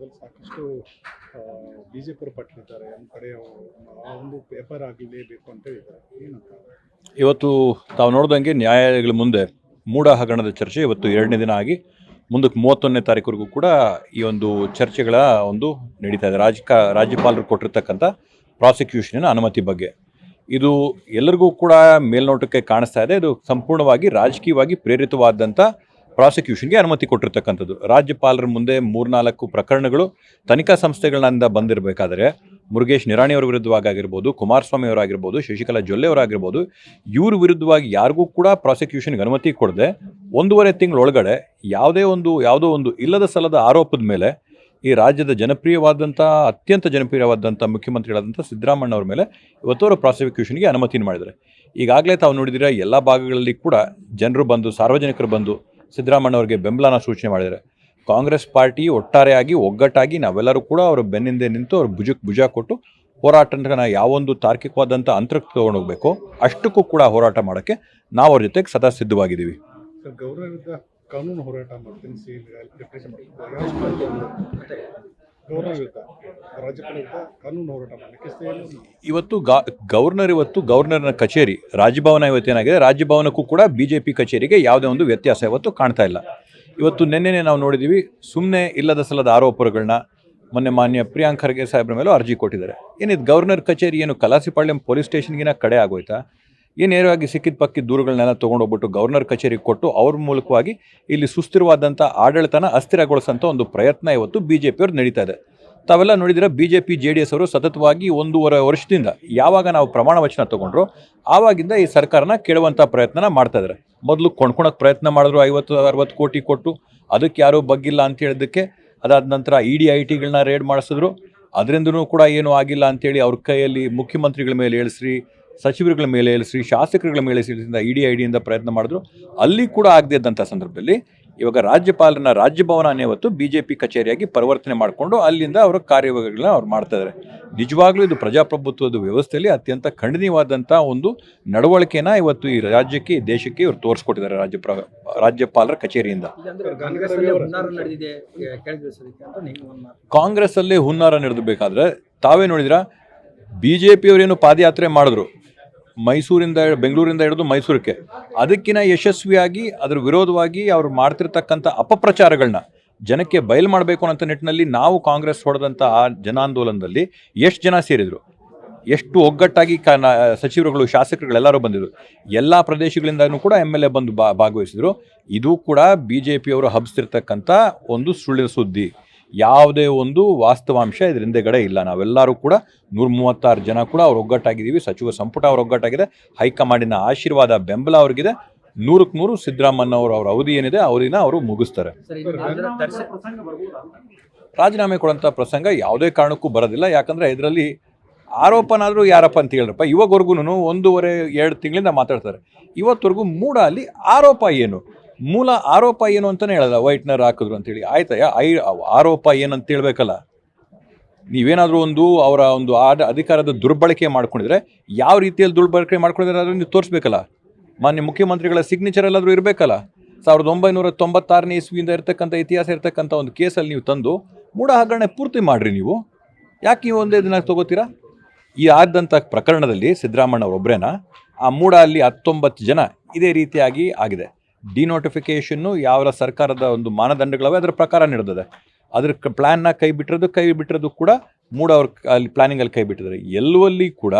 ಅದ್ರಲ್ಲಿ ಸಾಕಷ್ಟು B J ಪಿಯವರು ಪಟ್ಟಿದ್ದಾರೆ ನಮ್ಮ ಕಡೆ ಆ ಒಂದು ಪೇಪರ್ ಆಗಲೇಬೇಕು ಅಂತ ಹೇಳಿದ್ದಾರೆ ಏನಂತ ಇವತ್ತು ತಾವು ನೋಡ್ದಂಗೆ ನ್ಯಾಯಾಲಯಗಳ ಮುಂದೆ ಮೂಡ ಹಗರಣದ ಚರ್ಚೆ ಇವತ್ತು ಎರಡನೇ ದಿನ ಆಗಿ, ಮುಂದಕ್ಕೆ ಮೂವತ್ತೊಂದನೇ ತಾರೀಕುವರೆಗೂ ಕೂಡ ಈ ಒಂದು ಚರ್ಚೆಗಳ ಒಂದು ನಡೀತಾ ಇದೆ. ರಾಜಕ, ರಾಜ್ಯಪಾಲರು ಕೊಟ್ಟಿರ್ತಕ್ಕಂಥ ಪ್ರಾಸಿಕ್ಯೂಷನಿನ ಅನುಮತಿ ಬಗ್ಗೆ. ಇದು ಎಲ್ಲರಿಗೂ ಕೂಡ ಮೇಲ್ನೋಟಕ್ಕೆ ಕಾಣಿಸ್ತಾ ಇದೆ. ಇದು ಸಂಪೂರ್ಣವಾಗಿ ರಾಜಕೀಯವಾಗಿ ಪ್ರೇರಿತವಾದಂಥ ಪ್ರಾಸಿಕ್ಯೂಷನ್ಗೆ ಅನುಮತಿ ಕೊಟ್ಟಿರ್ತಕ್ಕಂಥದ್ದು. ರಾಜ್ಯಪಾಲರ ಮುಂದೆ ಮೂರ್ನಾಲ್ಕು ಪ್ರಕರಣಗಳು ತನಿಖಾ ಸಂಸ್ಥೆಗಳಿಂದ ಬಂದಿರಬೇಕಾದ್ರೆ ಮುರುಗೇಶ್ ನಿರಾಣಿಯವರ ವಿರುದ್ಧವಾಗಿ ಆಗಿರ್ಬೋದು ಕುಮಾರಸ್ವಾಮಿ ಅವರಾಗಿರ್ಬೋದು, ಶಶಿಕಲಾ ಜೊಲ್ಲೆ ಅವರಾಗಿರ್ಬೋದು, ಇವ್ರ ವಿರುದ್ಧವಾಗಿ ಯಾರಿಗೂ ಕೂಡ ಪ್ರಾಸಿಕ್ಯೂಷನ್ಗೆ ಅನುಮತಿ ಕೊಡದೆ ಒಂದೂವರೆ ತಿಂಗಳೊಳಗಡೆ ಯಾವುದೇ ಒಂದು, ಯಾವುದೋ ಒಂದು ಇಲ್ಲದ ಸಲದ ಆರೋಪದ ಮೇಲೆ ಈ ರಾಜ್ಯದ ಜನಪ್ರಿಯವಾದಂಥ, ಅತ್ಯಂತ ಜನಪ್ರಿಯವಾದಂಥ ಮುಖ್ಯಮಂತ್ರಿಗಳಾದಂಥ ಸಿದ್ದರಾಮಣ್ಣ ಅವರ ಮೇಲೆ ಇವತ್ತವರು ಪ್ರಾಸಿಕ್ಯೂಷನ್ಗೆ ಅನುಮತಿ ಮಾಡಿದ್ದಾರೆ. ಈಗಾಗಲೇ ತಾವು ನೋಡಿದಿರ, ಎಲ್ಲ ಭಾಗಗಳಲ್ಲಿ ಕೂಡ ಜನರು ಬಂದು, ಸಾರ್ವಜನಿಕರು ಬಂದು ಸಿದ್ದರಾಮಣ್ಣ ಅವರಿಗೆ ಬೆಂಬಲನ ಸೂಚನೆ ಮಾಡಿದ್ದಾರೆ. ಕಾಂಗ್ರೆಸ್ ಪಾರ್ಟಿ ಒಟ್ಟಾರೆಯಾಗಿ, ಒಗ್ಗಟ್ಟಾಗಿ ನಾವೆಲ್ಲರೂ ಕೂಡ ಅವರ ಬೆನ್ನಿಂದೆ ನಿಂತು ಅವ್ರ ಭುಜಕ್ಕೆ ಭುಜ ಕೊಟ್ಟು ಹೋರಾಟನ ಯಾವೊಂದು ತಾರ್ಕಿಕವಾದಂಥ ಅಂತರಕ್ಕೆ ಹೋಗಬೇಕು. ಅಷ್ಟಕ್ಕೂ ಕೂಡ ಹೋರಾಟ ಮಾಡೋಕ್ಕೆ ನಾವು ಅವ್ರ ಜೊತೆಗೆ ಸದಾ ಸಿದ್ಧವಾಗಿದ್ದೀವಿ. ಕಾನೂನು ಹೋರಾಟ ಮಾಡ್ತೀನಿ ಸೇರಿ ಇವತ್ತು ಗಾ ಗವರ್ನರ್ ಇವತ್ತು ಗವರ್ನರ್ನ ಕಚೇರಿ ರಾಜಭವನ ಇವತ್ತೇನಾಗಿದೆ ರಾಜಭವನಕ್ಕೂ ಕೂಡ ಬಿ ಜೆ ಪಿ ಕಚೇರಿಗೆ ಯಾವುದೇ ಒಂದು ವ್ಯತ್ಯಾಸ ಇವತ್ತು ಕಾಣ್ತಾ ಇಲ್ಲ. ಇವತ್ತು ನಿನ್ನೆನೆ ನಾವು ನೋಡಿದ್ದೀವಿ ಸುಮ್ಮನೆ ಇಲ್ಲದ ಸಲದ ಆರೋಪಗಳನ್ನ ಮೊನ್ನೆ ಮಾನ್ಯ ಪ್ರಿಯಾಂಕ್ ಖರ್ಗೆ ಸಾಹೇಬ್ರ ಮೇಲೂ ಅರ್ಜಿ ಕೊಟ್ಟಿದ್ದಾರೆ. ಏನಿದು ಗವರ್ನರ್ ಕಚೇರಿ ಏನು ಕಲಾಸಿಪಾಳ್ಯಂ ಪೊಲೀಸ್ ಸ್ಟೇಷನ್ಗಿನ ಕಡೆ ಆಗೋಯ್ತಾ? ಏನು ನೇರವಾಗಿ ಸಿಕ್ಕಿದ ಪಕ್ಕಿದ ದೂರುಗಳನ್ನೆಲ್ಲ ತೊಗೊಂಡೋಗ್ಬಿಟ್ಟು ಗವರ್ನರ್ ಕಚೇರಿಗೆ ಕೊಟ್ಟು ಅವ್ರ ಮೂಲಕವಾಗಿ ಇಲ್ಲಿ ಸುಸ್ಥಿರವಾದಂಥ ಆಡಳಿತನ ಅಸ್ಥಿರಗೊಳಿಸೋಂಥ ಒಂದು ಪ್ರಯತ್ನ ಇವತ್ತು ಬಿ ಜೆ ಪಿಯವ್ರು ನಡೀತಾ ಇದೆ. ತಾವೆಲ್ಲ ನೋಡಿದರೆ B J P J D S ಅವರು ಸತತವಾಗಿ ಒಂದೂವರೆ ವರ್ಷದಿಂದ ಯಾವಾಗ ನಾವು ಪ್ರಮಾಣ ವಚನ ತೊಗೊಂಡ್ರು ಆವಾಗಿಂದ ಈ ಸರ್ಕಾರನ ಕೇಳುವಂಥ ಪ್ರಯತ್ನನ ಮಾಡ್ತಾ ಇದ್ದಾರೆ. ಮೊದಲು ಕೊಂಡ್ಕೊಳಕ್ಕೆ ಪ್ರಯತ್ನ ಮಾಡಿದ್ರು ಐವತ್ತು, ಅರವತ್ತು ಕೋಟಿ ಕೊಟ್ಟು, ಅದಕ್ಕೆ ಯಾರೂ ಬಗ್ಗಿಲ್ಲ ಅಂತ ಹೇಳಿದ್ದಕ್ಕೆ, ಅದಾದ ನಂತರ ಇ ಡಿ ಐ ಟಿಗಳನ್ನ ರೇಡ್ ಮಾಡಿಸಿದ್ರು. ಅದರಿಂದನೂ ಕೂಡ ಏನೂ ಆಗಿಲ್ಲ ಅಂತೇಳಿ ಅವ್ರ ಕೈಯಲ್ಲಿ ಮುಖ್ಯಮಂತ್ರಿಗಳ ಮೇಲೆ ಏಳಿಸ್ರಿ ಸಚಿವರುಗಳ ಮೇಲೆ ಶ್ರೀ ಶಾಸಕರುಗಳ ಮೇಲೆ ಇಳಿಸಿದ ಇ ಡಿ ಐ ಡಿಯಿಂದ ಪ್ರಯತ್ನ ಮಾಡಿದ್ರು. ಅಲ್ಲಿ ಕೂಡ ಆಗದೇ ಇದ್ದಂಥ ಸಂದರ್ಭದಲ್ಲಿ ಇವಾಗ ರಾಜ್ಯಪಾಲರನ್ನ ರಾಜ್ಯಭವನ ಇವತ್ತು ಬಿ ಜೆ ಪಿ ಕಚೇರಿಯಾಗಿ ಪರಿವರ್ತನೆ ಮಾಡಿಕೊಂಡು ಅಲ್ಲಿಂದ ಅವರ ಕಾರ್ಯಗಳನ್ನ ಅವ್ರು ಮಾಡ್ತಾ ಇದ್ದಾರೆ ನಿಜವಾಗ್ಲೂ ಇದು ಪ್ರಜಾಪ್ರಭುತ್ವದ ವ್ಯವಸ್ಥೆಯಲ್ಲಿ ಅತ್ಯಂತ ಖಂಡನೀಯವಾದಂಥ ಒಂದು ನಡವಳಿಕೆನ ಇವತ್ತು ಈ ರಾಜ್ಯಕ್ಕೆ ದೇಶಕ್ಕೆ ಇವರು ತೋರಿಸ್ಕೊಟ್ಟಿದ್ದಾರೆ ರಾಜ್ಯ ರಾಜ್ಯಪಾಲರ ಕಚೇರಿಯಿಂದ. ಕಾಂಗ್ರೆಸ್ ಅಲ್ಲಿ ಹುನ್ನಾರ ನಡೆದಬೇಕಾದ್ರೆ ತಾವೇ ನೋಡಿದ್ರ ಬಿ ಜೆ ಏನು ಪಾದಯಾತ್ರೆ ಮಾಡಿದ್ರು. ಮೈಸೂರಿಂದ ಬೆಂಗಳೂರಿಂದ ಹಿಡಿದು ಮೈಸೂರಕ್ಕೆ ಅದಕ್ಕಿಂತ ಯಶಸ್ವಿಯಾಗಿ, ಅದರ ವಿರೋಧವಾಗಿ ಅವರು ಮಾಡ್ತಿರ್ತಕ್ಕಂಥ ಅಪಪ್ರಚಾರಗಳನ್ನ ಜನಕ್ಕೆ ಬಯಲು ಮಾಡಬೇಕು ಅನ್ನೋ ನಿಟ್ಟಿನಲ್ಲಿ ನಾವು ಕಾಂಗ್ರೆಸ್ ಹೊಡೆದಂಥ ಆ ಜನಾಂದೋಲನದಲ್ಲಿ ಎಷ್ಟು ಜನ ಸೇರಿದರು? ಎಷ್ಟು ಒಗ್ಗಟ್ಟಾಗಿ ಕ ಸಚಿವರುಗಳು ಶಾಸಕರುಗಳೆಲ್ಲರೂ ಬಂದಿದ್ದರು ಎಲ್ಲ ಪ್ರದೇಶಗಳಿಂದನೂ ಕೂಡ ಎಂ ಎಲ್ ಎ ಬಂದು ಭಾಗವಹಿಸಿದರು. ಇದು ಕೂಡ ಬಿ ಜೆ ಪಿಯವರು ಹಬ್ಸ್ತಿರ್ತಕ್ಕಂಥ ಒಂದು ಸುಳ್ಳಿನ ಸುದ್ದಿ. ಯಾವುದೇ ಒಂದು ವಾಸ್ತವಾಂಶ ಇದ್ರ ಹಿಂದೆಗಡೆ ಇಲ್ಲ. ನಾವೆಲ್ಲರೂ ಕೂಡ ನೂರ ಮೂವತ್ತಾರು ಜನ ಕೂಡ ಅವ್ರು ಒಗ್ಗಟ್ಟಾಗಿದ್ದೀವಿ. ಸಚಿವ ಸಂಪುಟ ಅವ್ರ ಒಗ್ಗಟ್ಟಾಗಿದೆ. ಹೈಕಮಾಂಡಿನ ಆಶೀರ್ವಾದ ಬೆಂಬಲ ಅವ್ರಿಗಿದೆ. ನೂರಕ್ಕೆ ನೂರು ಸಿದ್ದರಾಮಯ್ಯ ಅವರು ಅವ್ರ ಅವಧಿ ಏನಿದೆ ಅವಧಿನ ಅವರು ಮುಗಿಸ್ತಾರೆ. ರಾಜೀನಾಮೆ ಕೊಡೋಂಥ ಪ್ರಸಂಗ ಯಾವುದೇ ಕಾರಣಕ್ಕೂ ಬರೋದಿಲ್ಲ. ಯಾಕಂದರೆ ಇದರಲ್ಲಿ ಆರೋಪನಾದರೂ ಯಾರಪ್ಪ ಅಂತ ಹೇಳಿರಪ್ಪ. ಇವಾಗವರೆಗೂ ಒಂದೂವರೆ ಎರಡು ತಿಂಗಳಿಂದ ಮಾತಾಡ್ತಾರೆ. ಇವತ್ತವರೆಗೂ ಮೂಡ ಅಲ್ಲಿ ಆರೋಪ ಏನು? ಮೂಲ ಆರೋಪ ಏನು ಅಂತಲೇ ಹೇಳಲ್ಲ. ವೈಟ್ನರ್ ಹಾಕಿದ್ರು ಅಂತೇಳಿ. ಆಯ್ತಾ ಐ, ಆರೋಪ ಏನಂತ ಹೇಳ್ಬೇಕಲ್ಲ. ನೀವೇನಾದರೂ ಒಂದು ಅವರ ಒಂದು ಆಡ ಅಧಿಕಾರದ ದುರ್ಬಳಕೆ ಮಾಡ್ಕೊಂಡಿದ್ರೆ, ಯಾವ ರೀತಿಯಲ್ಲಿ ದುರ್ಬಳಕೆ ಮಾಡ್ಕೊಂಡಿದ್ರೆ ಅದನ್ನು ನೀವು ತೋರಿಸ್ಬೇಕಲ್ಲ? ಮಾನ್ಯ ಮುಖ್ಯಮಂತ್ರಿಗಳ ಸಿಗ್ನೇಚರ್ ಎಲ್ಲಾದರೂ ಇರಬೇಕಲ್ಲ? ಸಾವಿರದ ಒಂಬೈನೂರ ತೊಂಬತ್ತಾರನೇ ಇಸ್ವಿಯಿಂದ ಇರತಕ್ಕಂಥ ಇತಿಹಾಸ, ಇರತಕ್ಕಂಥ ಒಂದು ಕೇಸಲ್ಲಿ ನೀವು ತಂದು ಮೂಢ ಹಗರಣೆ ಪೂರ್ತಿ ಮಾಡಿರಿ ನೀವು. ಯಾಕೆ ನೀವು ಒಂದೇ ದಿನ ತಗೋತೀರಾ? ಈ ಆದಂಥ ಪ್ರಕರಣದಲ್ಲಿ ಸಿದ್ದರಾಮಣ್ಣ ಅವರೊಬ್ಬರೇನ ಆ ಮೂಡ ಅಲ್ಲಿ ಹತ್ತೊಂಬತ್ತು ಜನ ಇದೇ ರೀತಿಯಾಗಿ ಆಗಿದೆ. ಡಿನೋಟಿಫಿಕೇಷನ್ನು ಯಾವ ಸರ್ಕಾರದ ಒಂದು ಮಾನದಂಡಗಳವೆ ಅದರ ಪ್ರಕಾರ ನಡೆದಿದೆ. ಅದ್ರ ಕ- ಪ್ಲ್ಯಾನ್ನ ಕೈ ಬಿಟ್ಟಿರೋದು ಕೈ ಬಿಟ್ಟಿರೋದು ಕೂಡ ಮೂಡ್ ಅವ್ರ ಅಲ್ಲಿ ಪ್ಲಾನಿಂಗಲ್ಲಿ ಕೈ ಬಿಟ್ಟಿದ್ದಾರೆ. ಎಲ್ಲುವಲ್ಲಿ ಕೂಡ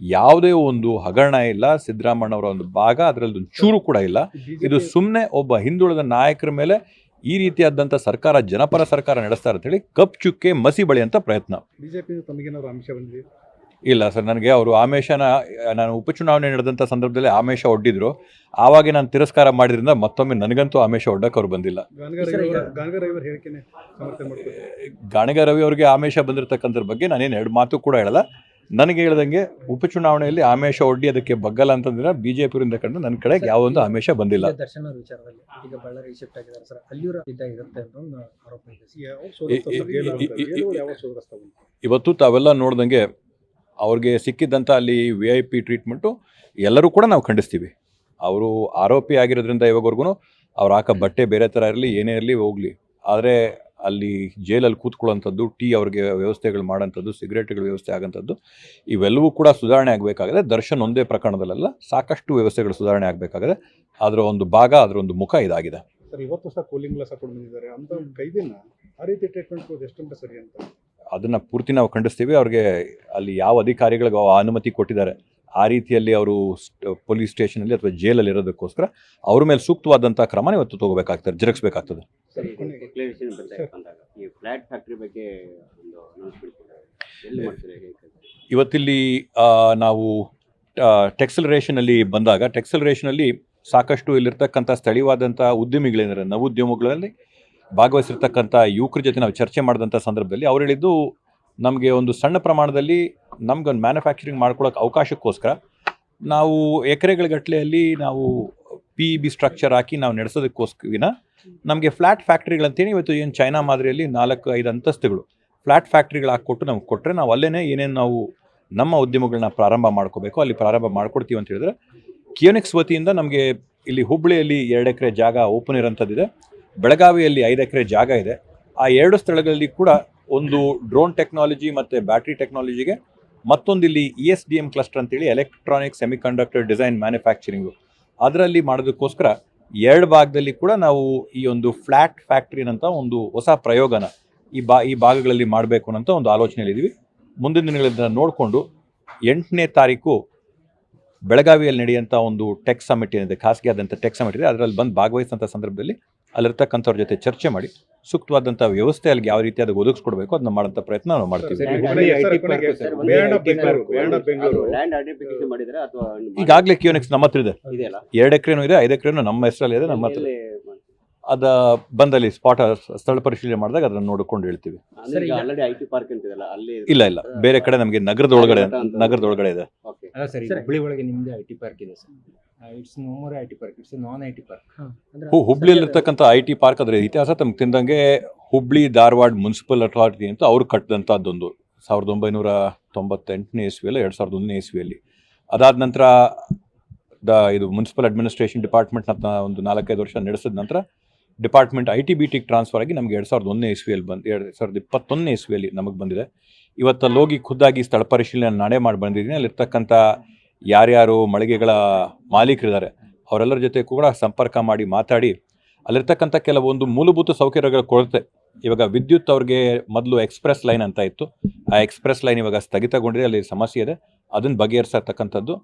ಯಾವುದೇ ಒಂದು ಹಗರಣ ಇಲ್ಲ ಸಿದ್ದರಾಮಣ್ಣ ಅವರ ಒಂದು ಭಾಗ ಅದರಲ್ಲಿ ಒಂದು ಚೂರು ಕೂಡ ಇಲ್ಲ. ಇದು ಸುಮ್ಮನೆ ಒಬ್ಬ ಹಿಂದುಳಿದ ನಾಯಕರ ಮೇಲೆ ಈ ರೀತಿಯಾದಂಥ ಸರ್ಕಾರ ಜನಪರ ಸರ್ಕಾರ ನಡೆಸ್ತಾ ಅಂತೇಳಿ ಕಪ್ ಚುಕ್ಕೆ ಮಸಿ ಬಳಿಯಂಥ ಪ್ರಯತ್ನ. ಬಿಜೆಪಿ ತಮಗೇನಾದ್ರು ಅಂಶ ಬಂದಿದೆ ಇಲ್ಲ ಸರ್ ನನಗೆ ಅವರು ಆಮೇಶನ ನಾನು ಉಪಚುನಾವಣೆ ನಡೆದಂಥ ಸಂದರ್ಭದಲ್ಲಿ ಆಮೇಶ ಒಡ್ಡಿದ್ರು. ಆವಾಗ ನಾನು ತಿರಸ್ಕಾರ ಮಾಡಿದ್ರಿಂದ ಮತ್ತೊಮ್ಮೆ ನನಗಂತೂ ಆಮೇಶ ಒಡ್ಡಕ್ಕೆ ಅವ್ರು ಬಂದಿಲ್ಲ. ಗಾಣಗ ರವಿ ಅವರಿಗೆ ಆಮೇಶ ಬಂದಿರತಕ್ಕಂಥದ್ರ ಬಗ್ಗೆ ನಾನೇನು ಎರಡು ಮಾತು ಕೂಡ ಹೇಳಲ್ಲ. ನನಗೆ ಹೇಳ್ದಂಗೆ ಉಪಚುನಾವಣೆಯಲ್ಲಿ ಆಮೇಶ ಒಡ್ಡಿ ಅದಕ್ಕೆ ಬಗ್ಗಲ್ಲ ಅಂತಂದ್ರೆ ಬಿ ಜೆ ಪಿಯಿಂದ ಕಂಡು ನನ್ನ ಕಡೆಗೆ ಯಾವೊಂದು ಆಮೇಶ ಬಂದಿಲ್ಲ. ಈಗ ದರ್ಶನ ವಿಚಾರದಲ್ಲಿ ಈಗ ಬಳ್ಳಾರಿ ಶಿಫ್ಟ್ ಆಗಿದ್ದಾರೆ ಸರ್ ಅಲ್ಲಿಯೂ ಇದ್ದ ಇರುತ್ತೆ ಅಂತ ಒಂದು ಆರೋಪ ಇದೆ? ಇವತ್ತು ತಾವೆಲ್ಲ ನೋಡ್ದಂಗೆ ಅವ್ರಿಗೆ ಸಿಕ್ಕಿದ್ದಂಥ ಅಲ್ಲಿ ವಿ ಐ ಪಿ ಟ್ರೀಟ್ಮೆಂಟು ಎಲ್ಲರೂ ಕೂಡ ನಾವು ಖಂಡಿಸ್ತೀವಿ. ಅವರು ಆರೋಪಿ ಆಗಿರೋದ್ರಿಂದ ಇವಾಗವರೆಗೂ ಅವ್ರು ಹಾಕೋ ಬಟ್ಟೆ ಬೇರೆ ಥರ ಇರಲಿ, ಏನೇ ಇರಲಿ ಹೋಗಲಿ. ಆದರೆ ಅಲ್ಲಿ ಜೈಲಲ್ಲಿ ಕೂತ್ಕೊಳ್ಳೋಂಥದ್ದು ಟೀ ಅವ್ರಿಗೆ ವ್ಯವಸ್ಥೆಗಳು ಮಾಡೋಂಥದ್ದು, ಸಿಗರೇಟ್ಗಳ ವ್ಯವಸ್ಥೆ ಆಗೋಂಥದ್ದು, ಇವೆಲ್ಲವೂ ಕೂಡ ಸುಧಾರಣೆ ಆಗಬೇಕಾಗಿದೆ. ದರ್ಶನ್ ಒಂದೇ ಪ್ರಕರಣದಲ್ಲೆಲ್ಲ, ಸಾಕಷ್ಟು ವ್ಯವಸ್ಥೆಗಳು ಸುಧಾರಣೆ ಆಗಬೇಕಾಗಿದೆ. ಅದರ ಒಂದು ಭಾಗ, ಅದರ ಒಂದು ಮುಖ ಇದಾಗಿದೆ. ಸರ್, ಇವತ್ತು ಸಹ ಕೂಲಿಂಗ್ ಗ್ಲಾಸ್ ಹಾಕೊಂಡು ಬಂದಿದ್ದಾರೆ. ಅಂತ ಒಂದು ಕೈದಿನ ಆ ರೀತಿ ಟ್ರೀಟ್ಮೆಂಟ್ ಎಷ್ಟು ಸರಿ ಅಂತ? ಅದನ್ನು ಪೂರ್ತಿ ನಾವು ಖಂಡಿಸ್ತೀವಿ. ಅವ್ರಿಗೆ ಅಲ್ಲಿ ಯಾವ ಅಧಿಕಾರಿಗಳಿಗೆ ಅನುಮತಿ ಕೊಟ್ಟಿದ್ದಾರೆ ಆ ರೀತಿಯಲ್ಲಿ ಅವರು ಪೊಲೀಸ್ ಸ್ಟೇಷನಲ್ಲಿ ಅಥವಾ ಜೈಲಲ್ಲಿ ಇರೋದಕ್ಕೋಸ್ಕರ ಅವ್ರ ಮೇಲೆ ಸೂಕ್ತವಾದಂಥ ಕ್ರಮ ಇವತ್ತು ತಗೋಬೇಕಾಗ್ತದೆ ಜರುಗಿಸ್ಬೇಕಾಗ್ತದೆ. ಇವತ್ತಿಲ್ಲಿ ನಾವು ಟೆಕ್ಸಲರೇಷನಲ್ಲಿ ಬಂದಾಗ ಟೆಕ್ಸಲರೇಷನಲ್ಲಿ ಸಾಕಷ್ಟು ಇಲ್ಲಿರ್ತಕ್ಕಂಥ ಸ್ಥಳೀಯವಾದಂಥ ಉದ್ಯಮಿಗಳೇನಾರೆ ನವೋದ್ಯಮಗಳಲ್ಲಿ ಭಾಗವಹಿಸಿರ್ತಕ್ಕಂಥ ಯುವಕರ ಜೊತೆ ನಾವು ಚರ್ಚೆ ಮಾಡಿದಂಥ ಸಂದರ್ಭದಲ್ಲಿ ಅವ್ರು ಹೇಳಿದ್ದು ನಮಗೆ ಒಂದು ಸಣ್ಣ ಪ್ರಮಾಣದಲ್ಲಿ ನಮ್ಗೊಂದು ಮ್ಯಾನುಫ್ಯಾಕ್ಚರಿಂಗ್ ಮಾಡ್ಕೊಳ್ಳೋಕೆ ಅವಕಾಶಕ್ಕೋಸ್ಕರ ನಾವು ಎಕರೆಗಳ ನಾವು ಪಿ ಬಿ ಸ್ಟ್ರಕ್ಚರ್ ಹಾಕಿ ನಾವು ನಡೆಸೋದಕ್ಕೋಸ್ಕರ ನಮಗೆ ಫ್ಲ್ಯಾಟ್ ಫ್ಯಾಕ್ಟ್ರಿಗಳಂತೇಳಿ ಇವತ್ತು ಏನು ಚೈನಾ ಮಾದರಿಯಲ್ಲಿ ನಾಲ್ಕು, ಐದು ಅಂತಸ್ತುಗಳು. ಫ್ಲ್ಯಾಟ್ ಫ್ಯಾಕ್ಟ್ರಿಗಳು ಹಾಕ್ಕೊಟ್ಟು ನಮ್ಗೆ ಕೊಟ್ಟರೆ ನಾವು ಅಲ್ಲೇ ಏನೇನು ನಾವು ನಮ್ಮ ಉದ್ಯಮಗಳನ್ನ ಪ್ರಾರಂಭ ಮಾಡ್ಕೋಬೇಕು, ಅಲ್ಲಿ ಪ್ರಾರಂಭ ಮಾಡ್ಕೊಡ್ತೀವಿ ಅಂತ ಹೇಳಿದ್ರೆ ಕಿಯೋನಿಕ್ಸ್ ವತಿಯಿಂದ ನಮಗೆ ಇಲ್ಲಿ ಹುಬ್ಬಳ್ಳಿಯಲ್ಲಿ ಎರಡು ಎಕರೆ ಜಾಗ ಓಪನ್ ಇರೋಂಥದ್ದಿದೆ. ಬೆಳಗಾವಿಯಲ್ಲಿ ಐದು ಎಕರೆ ಜಾಗ ಇದೆ. ಆ ಎರಡು ಸ್ಥಳಗಳಲ್ಲಿ ಕೂಡ ಒಂದು ಡ್ರೋನ್ ಟೆಕ್ನಾಲಜಿ ಮತ್ತು ಬ್ಯಾಟ್ರಿ ಟೆಕ್ನಾಲಜಿಗೆ ಮತ್ತೊಂದು ಇಲ್ಲಿ E S D M cluster ಅಂತೇಳಿ ಎಲೆಕ್ಟ್ರಾನಿಕ್ ಸೆಮಿಕಂಡಕ್ಟರ್ ಡಿಸೈನ್ ಮ್ಯಾನುಫ್ಯಾಕ್ಚರಿಂಗು. ಅದರಲ್ಲಿ ಮಾಡೋದಕ್ಕೋಸ್ಕರ ಎರಡು ಭಾಗದಲ್ಲಿ ಕೂಡ ನಾವು ಈ ಒಂದು ಫ್ಲ್ಯಾಟ್ ಫ್ಯಾಕ್ಟ್ರಿನಂಥ ಒಂದು ಹೊಸ ಪ್ರಯೋಗನ ಈ ಬಾ, ಈ ಭಾಗಗಳಲ್ಲಿ ಮಾಡಬೇಕು ಅನ್ನೋಂಥ ಒಂದು ಆಲೋಚನೆಯಲ್ಲಿದ್ದೀವಿ. ಮುಂದಿನ ದಿನಗಳಿಂದ ನೋಡಿಕೊಂಡು ಎಂಟನೇ ತಾರೀಕು ಬೆಳಗಾವಿಯಲ್ಲಿ ನಡೆಯುವಂಥ ಒಂದು ಟೆಕ್ ಸಮಿಟ್ ಏನಿದೆ ಖಾಸಗಿ ಆದಂಥ ಟೆಕ್ ಸಮಿಟ್ ಇದೆ, ಅದರಲ್ಲಿ ಬಂದು ಭಾಗವಹಿಸಿದಂಥ ಸಂದರ್ಭದಲ್ಲಿ ಅಲ್ಲಿರ್ತಕ್ಕಂಥವ್ರ ಜೊತೆ ಚರ್ಚೆ ಮಾಡಿ ಸೂಕ್ತವಾದಂಥ ವ್ಯವಸ್ಥೆ ಅಲ್ಲಿಗೆ ಯಾವ ರೀತಿ ಅದಕ್ಕೆ ಒದಗಿಸ್ಕೊಡ್ಬೇಕು ಅದನ್ನ ಮಾಡೋಂಥ ಪ್ರಯತ್ನ ನಾವು ಮಾಡ್ತೀವಿ. ಈಗಾಗಲೇ ಕ್ಯೂನೆಕ್ಸ್ ನಮ್ಮ ಹತ್ರ ಇದೆ. ಎರಡು ಎಕರೆನೂ ಇದೆ ಐದು ಎಕರೆನೂ ನಮ್ಮ ಹೆಸರಲ್ಲಿ ಇದೆ ನಮ್ಮ ಹತ್ರ ಅದ ಬಂದಲ್ಲಿ ಸ್ಪಾಟ್ ಸ್ಥಳ ಪರಿಶೀಲನೆ ಮಾಡಿದಾಗ ಅದನ್ನ ನೋಡ್ಕೊಂಡು ಹೇಳ್ತೀವಿ. ಅಲ್ಲಿ ಇಲ್ಲ ಇಲ್ಲ. ಬೇರೆ ಕಡೆ ನಮಗೆ ನಗರದ ಒಳಗಡೆ ನಗರದ ಒಳಗಡೆ ಇದೆ. It's no more I T park it's non I T park ಹುಬ್ಳಿಯಲ್ಲಿರ್ತಕ್ಕಂಥ I T park ಅದರ ಇತಿಹಾಸ ತಮ್ಗೆ ತಿಂದಂಗೆ ಹುಬ್ಳಿ ಧಾರವಾಡ ಮುನ್ಸಿಪಲ್ ಅಥಾರಿಟಿ ಅಂತ ಅವ್ರು ಕಟ್ಟಿದಂಥದ್ದೊಂದು ಸಾವಿರದ ಒಂಬೈನೂರ ತೊಂಬತ್ತೆಂಟನೇ ಇಸ್ವಿಯಲ್ಲಿ ಎರಡು ಸಾವಿರದ ಒಂದನೇ ಇಸ್ವಿಯಲ್ಲಿ. ಅದಾದ ನಂತರ ದ ಇದು ಮುನ್ಸಿಪಲ್ ಅಡ್ಮಿನಿಸ್ಟ್ರೇಷನ್ ಡಿಪಾರ್ಟ್ಮೆಂಟ್ನ ಒಂದು ನಾಲ್ಕೈದು ವರ್ಷ ನಡೆಸಿದ ನಂತರ ಡಿಪಾರ್ಟ್ಮೆಂಟ್ ಐ ಟಿ ಬಿ ಟಿಗೆ ಟ್ರಾನ್ಸ್ಫರ್ ಆಗಿ ನಮಗೆ ಎರಡು ಸಾವಿರದ ಒಂದನೇ ಇಸ್ವಿಯಲ್ಲಿ ಬಂದು ಎರಡು ಸಾವಿರದ ಇಪ್ಪತ್ತೊಂದನೇ ಇಸ್ವಿಯಲ್ಲಿ ನಮಗೆ ಬಂದಿದೆ. ಇವತ್ತು ಲೋಗಿ ಹೋಗಿ ಖುದ್ದಾಗಿ ಸ್ಥಳ ಪರಿಶೀಲನೆ ನಾನೇ ಮಾಡಿ ಬಂದಿದ್ದೀನಿ. ಅಲ್ಲಿರ್ತಕ್ಕಂಥ ಯಾರ್ಯಾರು ಮಳಿಗೆಗಳ ಮಾಲೀಕರಿದ್ದಾರೆ, ಅವರೆಲ್ಲರ ಜೊತೆ ಕೂಡ ಸಂಪರ್ಕ ಮಾಡಿ ಮಾತಾಡಿ, ಅಲ್ಲಿರ್ತಕ್ಕಂಥ ಕೆಲವೊಂದು ಮೂಲಭೂತ ಸೌಕರ್ಯಗಳ ಕೊರತೆ. ಇವಾಗ ವಿದ್ಯುತ್ ಅವ್ರಿಗೆ ಮೊದಲು ಎಕ್ಸ್ಪ್ರೆಸ್ ಲೈನ್ ಅಂತ ಇತ್ತು. ಆ ಎಕ್ಸ್ಪ್ರೆಸ್ ಲೈನ್ ಇವಾಗ ಸ್ಥಗಿತಗೊಂಡಿದೆ, ಅಲ್ಲಿ ಸಮಸ್ಯೆ ಇದೆ. ಅದನ್ನು ಬಗೆಹರಿಸತಕ್ಕಂಥದ್ದು.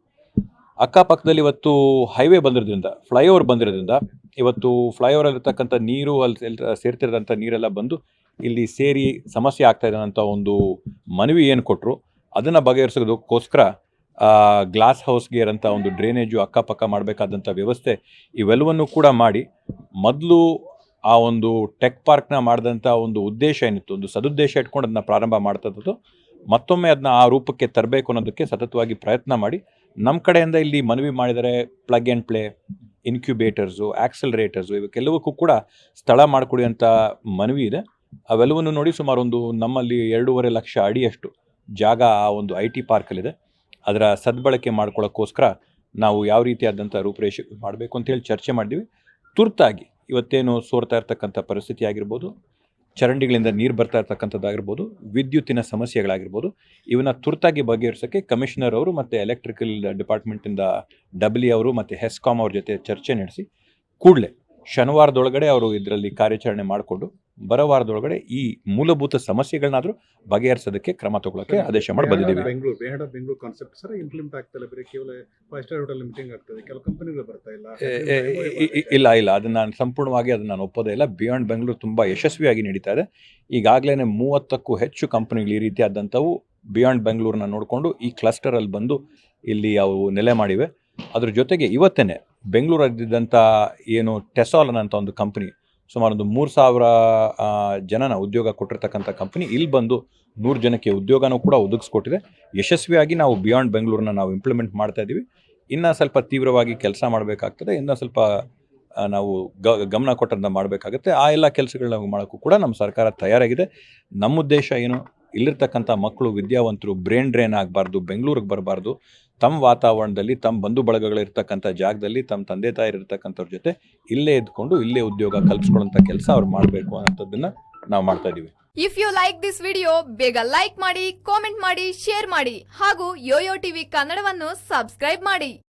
ಅಕ್ಕಪಕ್ಕದಲ್ಲಿ ಇವತ್ತು ಹೈವೇ ಬಂದಿರೋದ್ರಿಂದ, ಫ್ಲೈಓವರ್ ಬಂದಿರೋದ್ರಿಂದ, ಇವತ್ತು ಫ್ಲೈಓವರ್ ಅಲ್ಲಿರ್ತಕ್ಕಂಥ ನೀರು ಅಲ್ಲಿ ಸೇರ್ತಿರೋದಂಥ ನೀರೆಲ್ಲ ಬಂದು ಇಲ್ಲಿ ಸೇರಿ ಸಮಸ್ಯೆ ಆಗ್ತಾ ಅಂತ ಒಂದು ಮನವಿ ಏನು ಕೊಟ್ಟರು ಅದನ್ನು ಬಗೆಹರಿಸೋದಕ್ಕೋಸ್ಕರ ಗ್ಲಾಸ್ ಹೌಸ್ ಗೇರ್ ಅಂತ ಒಂದು ಡ್ರೈನೇಜು ಅಕ್ಕಪಕ್ಕ ಮಾಡಬೇಕಾದಂಥ ವ್ಯವಸ್ಥೆ ಇವೆಲ್ಲವನ್ನು ಕೂಡ ಮಾಡಿ ಮೊದಲು ಆ ಒಂದು ಟೆಕ್ ಪಾರ್ಕ್ನ ಮಾಡಿದಂಥ ಒಂದು ಉದ್ದೇಶ ಏನಿತ್ತು? ಒಂದು ಸದುದ್ದೇಶ ಇಟ್ಕೊಂಡು ಅದನ್ನ ಪ್ರಾರಂಭ ಮಾಡ್ತದ್ದು ಮತ್ತೊಮ್ಮೆ ಅದನ್ನ ಆ ರೂಪಕ್ಕೆ ತರಬೇಕು ಅನ್ನೋದಕ್ಕೆ ಸತತವಾಗಿ ಪ್ರಯತ್ನ ಮಾಡಿ ನಮ್ಮ ಕಡೆಯಿಂದ ಇಲ್ಲಿ ಮನವಿ ಮಾಡಿದರೆ plug and play incubators accelerators ಇವಕ್ಕೆಲ್ಲವಕ್ಕೂ ಕೂಡ ಸ್ಥಳ ಮಾಡಿಕೊಡಿ ಅಂತ ಮನವಿ ಇದೆ. ಅವೆಲ್ಲವನ್ನು ನೋಡಿ ಸುಮಾರು ಒಂದು ನಮ್ಮಲ್ಲಿ ಎರಡೂವರೆ ಲಕ್ಷ ಅಡಿಯಷ್ಟು ಜಾಗ ಆ ಒಂದು ಐ ಟಿ ಪಾರ್ಕಲ್ಲಿದೆ ಅದರ ಸದ್ಬಳಕೆ ಮಾಡ್ಕೊಳ್ಳೋಕ್ಕೋಸ್ಕರ ನಾವು ಯಾವ ರೀತಿಯಾದಂಥ ರೂಪುರೇಷೆ ಮಾಡಬೇಕು ಅಂತೇಳಿ ಚರ್ಚೆ ಮಾಡಿದ್ವಿ. ತುರ್ತಾಗಿ ಇವತ್ತೇನು ಸೋರ್ತಾ ಇರ್ತಕ್ಕಂಥ ಪರಿಸ್ಥಿತಿ ಆಗಿರ್ಬೋದು, ಚರಂಡಿಗಳಿಂದ ನೀರು ಬರ್ತಾ ಇರ್ತಕ್ಕಂಥದ್ದಾಗಿರ್ಬೋದು, ವಿದ್ಯುತ್ತಿನ ಸಮಸ್ಯೆಗಳಾಗಿರ್ಬೋದು ಇವನ್ನ ತುರ್ತಾಗಿ ಬಗೆಹರಿಸೋಕ್ಕೆ ಕಮಿಷನರ್ ಅವರು ಮತ್ತು ಎಲೆಕ್ಟ್ರಿಕಲ್ ಡಿಪಾರ್ಟ್ಮೆಂಟಿಂದ ಡಬ್ಲಿ ಅವರು ಮತ್ತು ಹೆಸ್ಕಾಮ್ ಅವ್ರ ಜೊತೆ ಚರ್ಚೆ ನಡೆಸಿ, ಕೂಡಲೇ ಶನಿವಾರದೊಳಗಡೆ ಅವರು ಇದರಲ್ಲಿ ಕಾರ್ಯಾಚರಣೆ ಮಾಡಿಕೊಂಡು ಬರೋ ವಾರದೊಳಗಡೆ ಈ ಮೂಲಭೂತ ಸಮಸ್ಯೆಗಳನ್ನಾದರೂ ಬಗೆಹರಿಸೋದಕ್ಕೆ ಕ್ರಮ ತಗೊಳ್ಳೋಕ್ಕೆ ಆದೇಶ ಮಾಡಿ ಬಂದಿದ್ದೀವಿ. ಬೆಂಗಳೂರು ಬೇಡ ಬೆಂಗಳೂರು ಕಾನ್ಸೆಪ್ಟ್ ಸರ್ ಇಂಪ್ಲಿಮೆಂಟ್ ಆಗ್ತಾ ಇಲ್ಲ ಕೇವಲ ಫೈವ್ ಸ್ಟಾರ್ ಹೋಟೆಲ್ ಮೀಟಿಂಗ್ ಆಗ್ತದೆ. ಕೆಲವು ಕಂಪನಿಗಳು ಬರ್ತಾ ಇಲ್ಲ. ಇಲ್ಲ ಇಲ್ಲ. ಅದನ್ನ ನಾನು ಸಂಪೂರ್ಣವಾಗಿ ಅದನ್ನ ನಾನು ಒಪ್ಪೋದೇ ಇಲ್ಲ. ಬಿಯಾಂಡ್ ಬೆಂಗಳೂರು ತುಂಬ ಯಶಸ್ವಿಯಾಗಿ ನಡೀತಾ ಇದೆ. ಈಗಾಗಲೇ ಮೂವತ್ತಕ್ಕೂ ಹೆಚ್ಚು ಕಂಪನಿಗಳು ಈ ರೀತಿಯಾದಂಥವು ಬಿಯಾಂಡ್ ಬೆಂಗಳೂರನ್ನ ನೋಡಿಕೊಂಡು ಈ ಕ್ಲಸ್ಟರಲ್ಲಿ ಬಂದು ಇಲ್ಲಿ ಅವು ನೆಲೆ ಮಾಡಿವೆ. ಅದ್ರ ಜೊತೆಗೆ ಇವತ್ತೇನೆ ಬೆಂಗಳೂರಲ್ಲಿದ್ದಂಥ ಏನು ಟೆಸಾಲ್ ಅನ್ನೋಂಥ ಒಂದು ಕಂಪನಿ ಸುಮಾರು ಒಂದು ಮೂರು ಸಾವಿರ ಜನನ ಉದ್ಯೋಗ ಕೊಟ್ಟಿರ್ತಕ್ಕಂಥ ಕಂಪ್ನಿ ಇಲ್ಲಿ ಬಂದು ನೂರು ಜನಕ್ಕೆ ಉದ್ಯೋಗನೂ ಕೂಡ ಒದಗಿಸ್ಕೊಟ್ಟಿದೆ. ಯಶಸ್ವಿಯಾಗಿ ನಾವು ಬಿಯಾಂಡ್ ಬೆಂಗಳೂರನ್ನ ನಾವು ಇಂಪ್ಲಿಮೆಂಟ್ ಮಾಡ್ತಾ ಇದ್ದೀವಿ ಇನ್ನೂ ಸ್ವಲ್ಪ ತೀವ್ರವಾಗಿ ಕೆಲಸ ಮಾಡಬೇಕಾಗ್ತದೆ. ಇನ್ನೂ ಸ್ವಲ್ಪ ನಾವು ಗಮನ ಕೊಟ್ಟಂತ ಮಾಡಬೇಕಾಗುತ್ತೆ. ಆ ಎಲ್ಲ ಕೆಲಸಗಳನ್ನ ಮಾಡೋಕ್ಕೂ ಕೂಡ ನಮ್ಮ ಸರ್ಕಾರ ತಯಾರಾಗಿದೆ. ನಮ್ಮ ಉದ್ದೇಶ ಏನು? ಇಲ್ಲಿರ್ತಕ್ಕಂಥ ಮಕ್ಕಳು ವಿದ್ಯಾವಂತರು ಬ್ರೈನ್ ಡ್ರೈನ್ ಆಗಬಾರ್ದು, ಬೆಂಗಳೂರಿಗೆ ಬರಬಾರ್ದು ತಮ್ಮ ವಾತಾವರಣದಲ್ಲಿ ತಮ್ಮ ಬಂಧು ಬಳಗಗಳಿರ್ತಕ್ಕಂಥ ಜಾಗದಲ್ಲಿ ತಮ್ಮ ತಂದೆ ತಾಯಿ ಇರ್ತಕ್ಕಂಥವ್ರ ಜೊತೆ ಇಲ್ಲೇ ಇದ್ಕೊಂಡು, ಇಲ್ಲೇ ಉದ್ಯೋಗ ಕಲ್ಪಿಸ್ಕೊಳ್ಳೋಂಥ ಕೆಲಸ ಅವ್ರು ಮಾಡಬೇಕು ಅನ್ನೋಂಥದ್ದನ್ನು ನಾವು ಮಾಡ್ತಾ ಇದೀವಿ. If you like this video ಬೇಗ ಲೈಕ್ ಮಾಡಿ ಕಾಮೆಂಟ್ ಮಾಡಿ ಶೇರ್ ಮಾಡಿ ಹಾಗೂ ಯೋಯೋ ಟಿವಿ ಕನ್ನಡವನ್ನು ಸಬ್ಸ್ಕ್ರೈಬ್ ಮಾಡಿ.